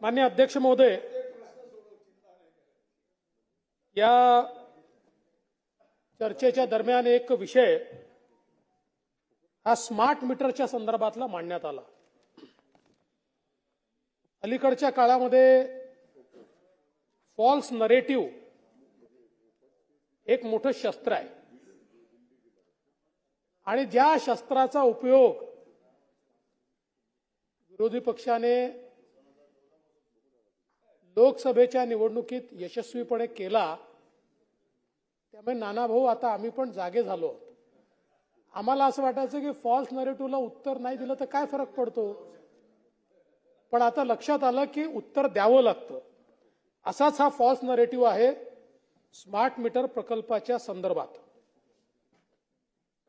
मान्य अध्यक्ष महोदय या चर्चेच्या दरम्यान एक विषय हा स्मार्ट मीटरच्या संदर्भातला मांडण्यात आला. अलीकडच्या काळामध्ये फॉल्स नरेटिव्ह एक मोठं शस्त्र आहे. आणि ज्या शस्त्राचा उपयोग विरोधी पक्षाने लोकसभेच्या निवडणुकीत यशस्वीपणे केला त्यामुळे नाना भाऊ आता आम्ही पण जागे झालो. आहोत. आम्हाला असं वाटायचं की फॉल्स नरेटिव्हला उत्तर नाही दिलं तर काय फरक पडतो? पण आता लक्षात आलं की उत्तर द्यावं लागतं. असाच हा फॉल्स नरेटिव्ह आहे स्मार्ट मीटर प्रकल्पाच्या संदर्भात.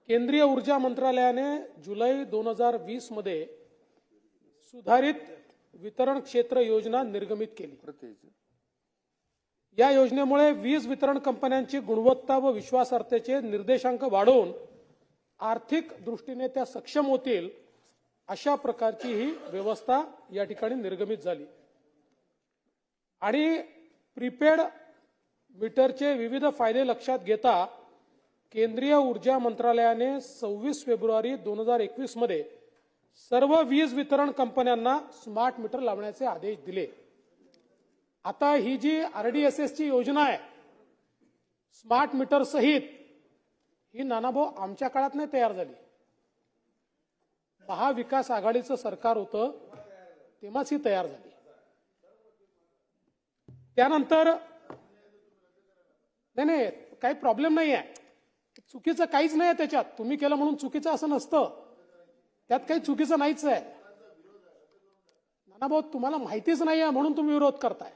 केंद्रीय ऊर्जा मंत्रालयाने जुलै दोन हजार वीसमध्ये सुधारित वितरण क्षेत्र योजना निर्गमित केली. या योजनेमुळे वीज वितरण कंपन्यांची गुणवत्ता व विश्वासार्हतेचे निर्देशांक वाढवून आर्थिक दृष्टीने त्या सक्षम होतील अशा प्रकारची ही व्यवस्था या ठिकाणी निर्गमित झाली. आणि प्रीपेड मीटरचे विविध फायदे लक्षात घेता केंद्रीय ऊर्जा मंत्रालयाने सव्वीस फेब्रुवारी दोन हजार एकवीसमध्ये सर्व वीज वितरण कंपन्यांना स्मार्ट मीटर लावण्याचे आदेश दिले. आता ही जी आरडीएसएस ची योजना आहे स्मार्ट मीटर सहित ही नानाभाऊ आमच्या काळात नाही तयार झाली. महाविकास आघाडीचं सरकार होतं तेव्हाच ही तयार झाली. त्यानंतर नाही नाही काही प्रॉब्लेम नाही आहे चुकीचं काहीच नाही आहे त्याच्यात. तुम्ही केलं म्हणून चुकीचं असं नसतं. त्यात काही चुकीचं नाहीच आहे नानाभाऊ तुम्हाला माहितीच नाही आहे म्हणून तुम्ही विरोध करताय.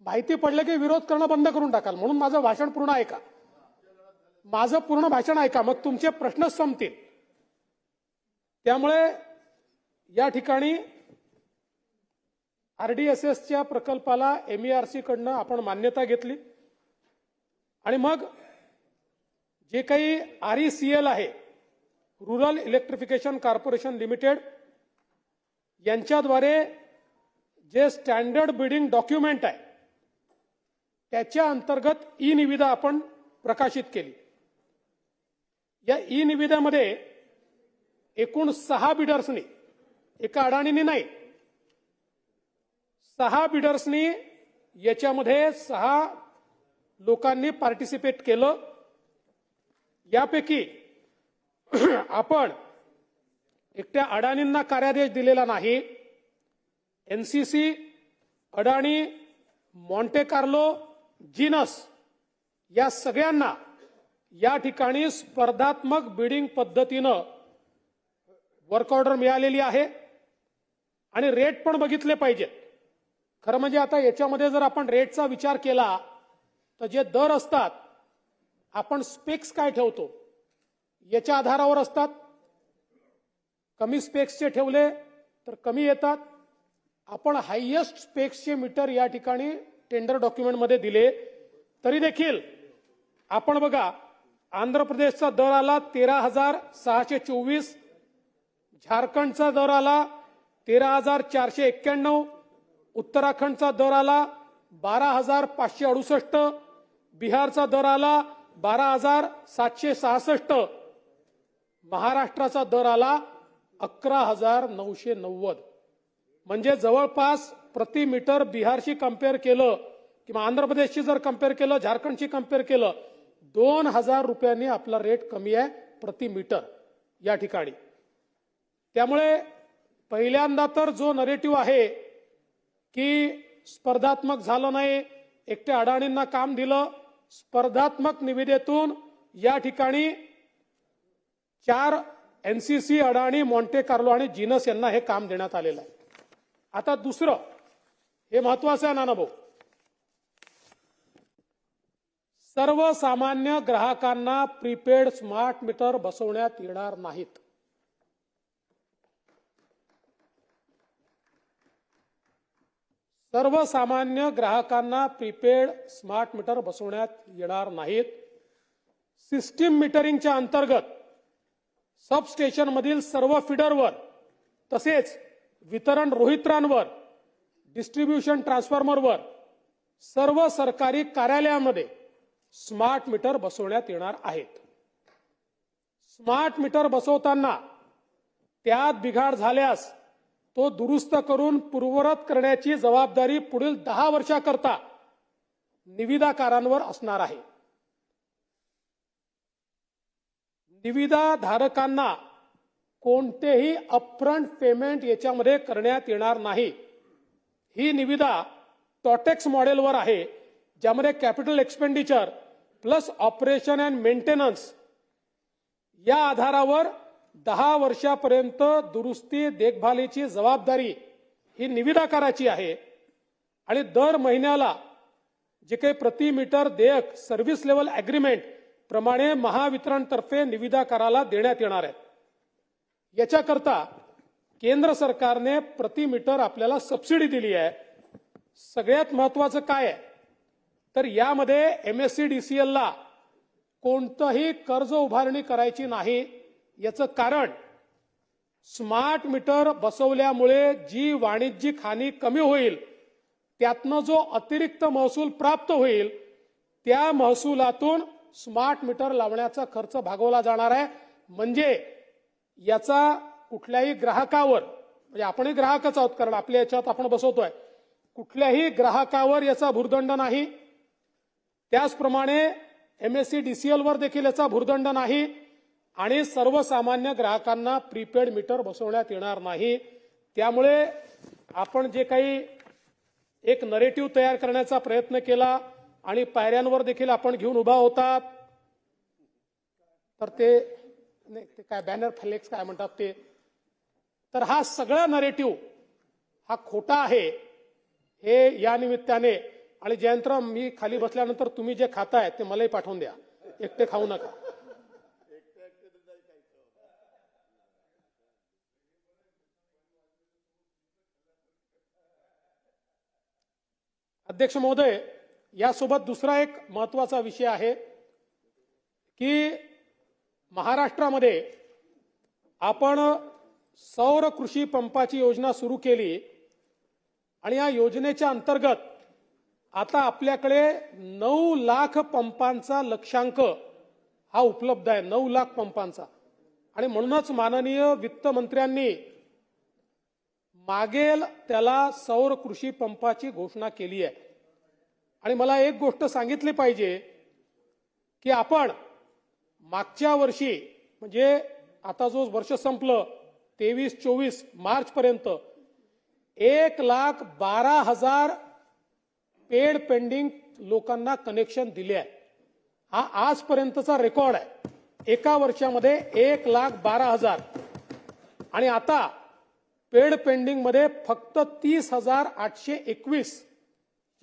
माहिती पडलं की विरोध करणं बंद करून टाकाल. म्हणून माझं भाषण पूर्ण ऐका. माझं पूर्ण भाषण ऐका. मग तुमचे प्रश्न संपतील. त्यामुळे या ठिकाणी आरडीएसएसच्या प्रकल्पाला एमईआरसी कडनं आपण मान्यता घेतली. आणि मग जे काही आरईसीएल आहे रुरल इलेक्ट्रिफिकेशन कॉर्पोरेशन लिमिटेड यांच्याद्वारे जे स्टँडर्ड बिडिंग डॉक्युमेंट आहे त्याच्या अंतर्गत ई निविदा आपण प्रकाशित केली. या ई निविदामध्ये एकूण सहा बिडर्सनी एका अडाणीने नाही सहा बिडर्सनी याच्यामध्ये सहा लोकांनी पार्टिसिपेट केलं. यापैकी आपण एकट्या अडाणींना कार्यादेश दिलेला नाही. एनसीसी अडाणी मॉन्टे कार्लो जिनस या सगळ्यांना या ठिकाणी स्पर्धात्मक बिडिंग पद्धतीनं वर्क ऑर्डर मिळालेली आहे आणि रेट पण बघितले पाहिजेत. खरं म्हणजे आता याच्यामध्ये जर आपण रेटचा विचार केला तर जे दर असतात आपण स्पेक्स काय ठेवतो? याच्या आधारावर असतात. कमी स्पेक्सचे ठेवले तर कमी येतात. आपण हायएस्ट स्पेक्सचे मीटर या ठिकाणी टेंडर डॉक्युमेंटमध्ये दिले तरी देखील आपण बघा आंध्र प्रदेशचा दर आला तेरा हजार सहाशे चोवीस झारखंडचा दर आला तेरा हजार चारशे एक्क्याण्णव उत्तराखंडचा दर आला बारा हजार पाचशे अडुसष्ट बिहारचा दर आला बारा हजार सातशे सहासष्ट. महाराष्ट्राचा दर आला अकरा हजार नऊशे नव्वद. म्हणजे जवळपास प्रति मीटर बिहारशी कंपेअर केलं किंवा आंध्र प्रदेशशी जर कंपेअर केलं झारखंडशी कंपेअर केलं दोन हजार रुपयांनी आपला रेट कमी आहे प्रति मीटर या ठिकाणी. त्यामुळे पहिल्यांदा तर जो नरेटिव्ह आहे की स्पर्धात्मक झालं नाही एकट्या अडाणींना काम दिलं स्पर्धात्मक निविदेतून या ठिकाणी चार एनसीसी अडाणी मॉन्टे कार्लो आणि जिनस यांना हे काम देण्यात आलेलं आहे. आता दुसरं हे महत्वाचं आहे नानाभाऊ. सर्वसामान्य ग्राहकांना प्रीपेड स्मार्ट मीटर बसवण्यात येणार नाहीत. सर्वसामान्य ग्राहकांना प्रीपेड स्मार्ट मीटर बसवण्यात येणार नाहीत. सिस्टीम मीटरिंगच्या अंतर्गत सबस्टेशनमधील सर्व फिडरवर तसेच वितरण रोहित्रांवर डिस्ट्रीब्युशन ट्रान्सफॉर्मरवर सर्व सरकारी कार्यालयामध्ये स्मार्ट मीटर बसवण्यात येणार आहेत. स्मार्ट मीटर बसवताना त्यात बिघाड झाल्यास तो दुरुस्त करून पूर्वरत करण्याची जबाबदारी पुढील दहा वर्षाकरता निविदाकारांवर असणार आहे. निविदा धारकांना कोणतेही अपफ्रंट पेमेंट याच्यामध्ये करण्यात येणार नाही. ही निविदा टॉटेक्स मॉडेलवर आहे ज्यामध्ये capital expenditure plus operation and maintenance या आधारावर दहा वर्षापर्यंत दुरुस्ती देखभालीची जबाबदारी ही निविदाकाराची आहे. आणि दर महिन्याला जे काही प्रति मीटर देयक सर्व्हिस लेवल अग्रीमेंट प्रमाणे महावितरणतर्फे निविदा कराला देण्यात येणार आहेत. याच्याकरता केंद्र सरकारने प्रति मीटर आपल्याला सबसिडी दिली आहे. सगळ्यात महत्वाचं काय आहे? तर यामध्ये एमएससीडीसीएलला कोणतंही कर्ज उभारणी करायची नाही. याचं कारण स्मार्ट मीटर बसवल्यामुळे जी वाणिज्यिक हानी कमी होईल त्यातनं जो अतिरिक्त महसूल प्राप्त होईल त्या महसुलातून स्मार्ट मीटर लावण्याचा खर्च भागवला जाणार आहे. म्हणजे याचा कुठल्याही ग्राहकावर म्हणजे आपणही ग्राहकच आहोत कारण आपल्या याच्यात आपण बसवतोय. कुठल्याही ग्राहकावर याचा भूर्दंड नाही. त्याचप्रमाणे एमएससी डीसीएल वर देखील याचा भूर्दंड नाही. आणि सर्वसामान्य ग्राहकांना प्रीपेड मीटर बसवण्यात येणार नाही. त्यामुळे आपण जे काही एक नरेटिव्ह तयार करण्याचा प्रयत्न केला आणि पायऱ्यांवर देखील आपण घेऊन उभा होतात. तर ते नाही ते काय बॅनर फ्लेक्स काय म्हणतात ते? तर हा सगळा नरेटिव्ह हा खोटा आहे हे या निमित्ताने. आणि जयंतराव मी खाली बसल्यानंतर तुम्ही जे खाताय ते मलाही पाठवून द्या. एकटे खाऊ नका. अध्यक्ष महोदय यासोबत दुसरा एक महत्त्वाचा विषय आहे की महाराष्ट्रामध्ये आपण सौर कृषी पंपाची योजना सुरू केली आणि या योजनेच्या अंतर्गत आता आपल्याकडे नऊ लाख पंपांचा लक्षांक हा उपलब्ध आहे नऊ लाख पंपांचा. आणि म्हणूनच माननीय वित्तमंत्र्यांनी मागेल त्याला सौर कृषी पंपाची घोषणा केली आहे. आणि मला एक गोष्ट सांगितली पाहिजे की आपण मागच्या वर्षी म्हणजे आता जो वर्ष संपलं तेवीस चोवीस मार्चपर्यंत एक लाख बारा हजार पेड पेंडिंग लोकांना कनेक्शन दिले आहे. हा आजपर्यंतचा रेकॉर्ड आहे. एका वर्षामध्ये एक लाख बारा हजार. आणि आता पेड पेंडिंगमध्ये फक्त तीस हजार आठशे एकवीस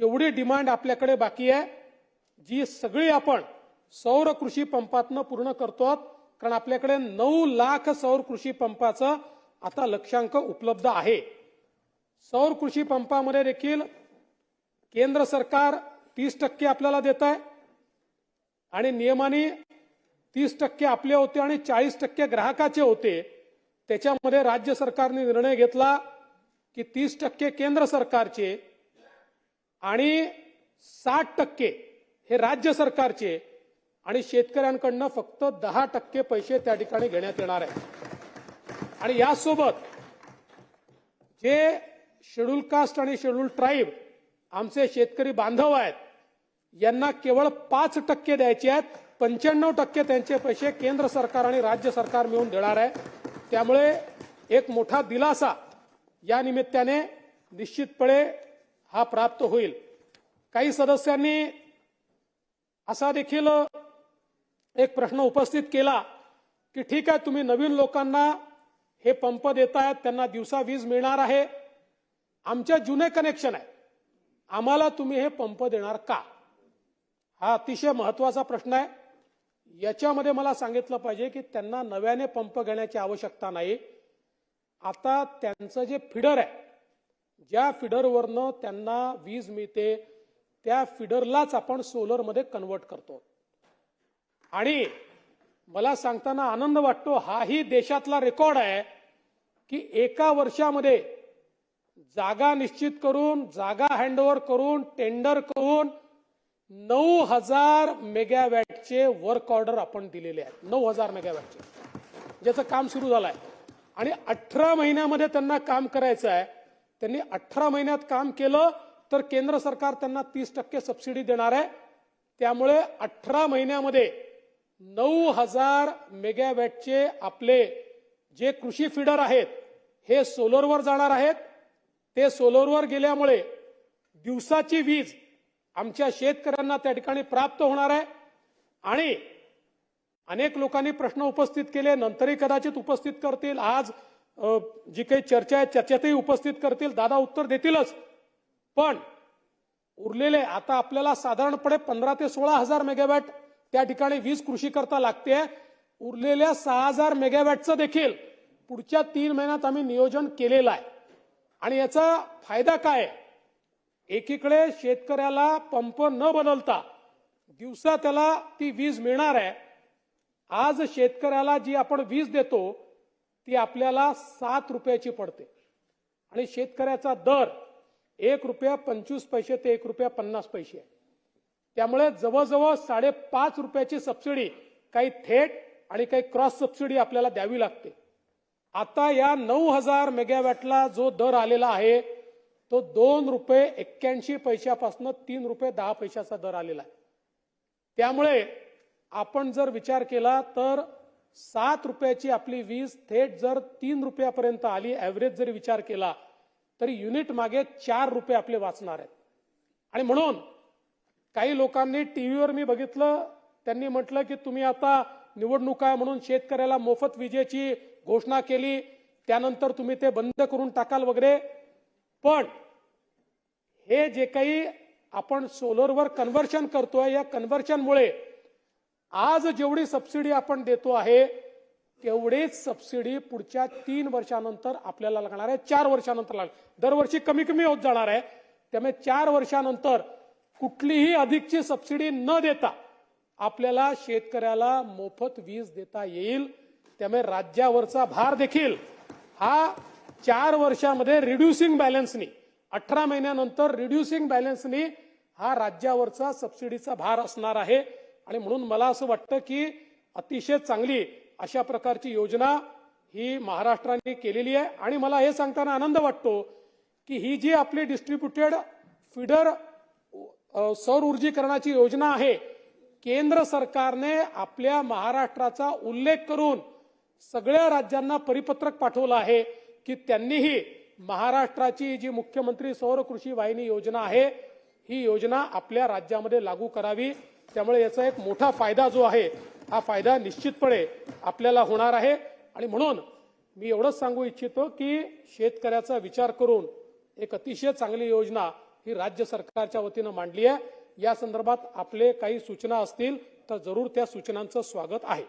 एवढी डिमांड आपल्याकडे बाकी आहे जी सगळी आपण सौर कृषी पंपातनं पूर्ण करतो कारण आपल्याकडे नऊ लाख सौर कृषी पंपाचं आता लक्षांक उपलब्ध आहे. सौर कृषी पंपामध्ये देखील केंद्र सरकार तीस टक्के आपल्याला देत आहे आणि नियमाने तीस टक्के आपले होते आणि चाळीस टक्के ग्राहकाचे होते. त्याच्यामध्ये राज्य सरकारने निर्णय घेतला की तीस टक्के केंद्र सरकारचे आणि साठ टक्के हे राज्य सरकारचे आणि शेतकऱ्यांकडनं फक्त दहा टक्के पैसे त्या ठिकाणी घेण्यात येणार आहे आणि यासोबत जे शेड्यूल कास्ट आणि शेड्यूल ट्राईब आमचे शेतकरी बांधव आहेत यांना केवळ पाच टक्के द्यायचे आहेत पंच्याण्णव टक्के त्यांचे पैसे केंद्र सरकार आणि राज्य सरकार मिळून देणार आहे. त्यामुळे एक मोठा दिलासा या निमित्ताने निश्चितपणे हा प्राप्त होईल. काही सदस्यांनी असा देखील एक प्रश्न उपस्थित केला की ठीक आहे तुम्ही नवीन लोकांना हे पंप देतायत त्यांना दिवसा वीज मिळणार आहे. आमच्या जुने कनेक्शन आहे. आम्हाला तुम्ही हे पंप देणार का? हा अतिशय महत्त्वाचा प्रश्न आहे. याच्यामध्ये मला सांगितलं पाहिजे की त्यांना नव्याने पंप घेण्याची आवश्यकता नाही. आता त्यांचं जे फिडर आहे ज्या फिडरवरनं त्यांना वीज मिळते त्या फिडरलाच आपण सोलरमध्ये कन्वर्ट करतो. आणि मला सांगताना आनंद वाटतो हाही देशातला रेकॉर्ड आहे की एका वर्षामध्ये जागा निश्चित करून जागा हँडओव्हर करून टेंडर करून नऊ हजार मेगावॅटचे वर्क ऑर्डर आपण दिलेले आहेत. नऊ हजार मेगावॅटचे. ज्याचं काम सुरू झालं आहे आणि अठरा महिन्यामध्ये त्यांना काम करायचं आहे. त्यांनी अठरा महिन्यात काम केलं तर केंद्र सरकार त्यांना तीस टक्के सबसिडी देणार आहे. त्यामुळे अठरा महिन्यामध्ये नऊ हजार मेगावॅटचे आपले जे कृषी फिडर आहेत हे सोलरवर जाणार आहेत. ते सोलरवर गेल्यामुळे दिवसाची वीज आमच्या शेतकऱ्यांना त्या ठिकाणी प्राप्त होणार आहे. आणि अनेक लोकांनी प्रश्न उपस्थित केले नंतरही कदाचित उपस्थित करतील. आज जी काही चर्चा आहे चर्चेतही उपस्थित करतील दादा उत्तर देतीलच. पण उरलेले आता आपल्याला साधारणपणे पंधरा ते सोळा हजार मेगावॅट त्या ठिकाणी वीज कृषी करता लागते. उरलेल्या सहा हजार मेगावॅटचं देखील पुढच्या तीन महिन्यात आम्ही नियोजन केलेलं आहे. आणि याचा फायदा काय? आहे? एकीकडे शेतकऱ्याला पंप न बदलता दिवसा त्याला ती वीज मिळणार आहे. आज शेतकऱ्याला जी आपण वीज देतो ती आपल्याला सात रुपयाची पडते. आणि शेतकऱ्याचा दर एक रुपया पंचवीस पैसे ते एक रुपया पन्नास पैसे आहे. त्यामुळे जवळजवळ साडेपाच रुपयाची सबसिडी काही थेट आणि काही क्रॉस सबसिडी आपल्याला द्यावी लागते. आता या नऊ हजार मेगावॅटला जो दर आलेला आहे तो दोन रुपये एक्क्याऐंशी पैशापासून तीन रुपये दहा पैशाचा दर आलेला आहे. त्यामुळे आपण जर विचार केला तर सात रुपयाची आपली वीज थेट जर तीन रुपयापर्यंत आली ॲव्हरेज जरी विचार केला तरी युनिट मागे चार रुपये आपले वाचणार आहेत. आणि म्हणून काही लोकांनी टीव्हीवर मी बघितलं त्यांनी म्हटलं की तुम्ही आता निवडणूक आहे म्हणून शेतकऱ्याला मोफत विजेची घोषणा केली त्यानंतर तुम्ही ते बंद करून टाकाल वगैरे. पण हे जे काही आपण सोलरवर कन्व्हर्शन करतोय या कन्व्हर्शनमुळे आज जेवढी सबसिडी आपण देतो आहे तेवढीच सबसिडी पुढच्या तीन वर्षानंतर आपल्याला लागणार आहे. चार वर्षानंतर लागणार. दरवर्षी कमी कमी होत जाणार आहे. त्यामुळे चार वर्षानंतर कुठलीही अधिकची सबसिडी न देता आपल्याला शेतकऱ्याला मोफत वीज देता येईल. त्यामुळे राज्यावरचा भार देखील हा चार वर्षामध्ये रिड्युसिंग बॅलन्सनी अठरा महिन्यानंतर रिड्युसिंग बॅलन्सनी हा राज्यावरचा सबसिडीचा भार असणार आहे. आणि म्हणून मला असं वाटतं की अतिशय चांगली अशा प्रकारची योजना ही महाराष्ट्राने केलेली आहे. आणि मला हे सांगताना आनंद वाटतो की ही जी आपली डिस्ट्रीब्युटेड फिडर सौर ऊर्जीकरणाची योजना आहे केंद्र सरकारने आपल्या महाराष्ट्राचा उल्लेख करून सगळ्या राज्यांना परिपत्रक पाठवलं आहे की त्यांनीही महाराष्ट्राची जी मुख्यमंत्री सौर कृषी वाहिनी योजना आहे ही योजना आपल्या राज्यामध्ये लागू करावी. त्यामुळे याचा एक मोठा फायदा जो आहे हा फायदा निश्चितपणे आपल्याला होणार आहे. आणि म्हणून मी एवढंच सांगू इच्छितो की शेतकऱ्याचा विचार करून एक अतिशय चांगली योजना ही राज्य सरकारच्या वतीनं मांडली आहे. या संदर्भात आपले काही सूचना असतील तर जरूर त्या सूचनांचं स्वागत आहे.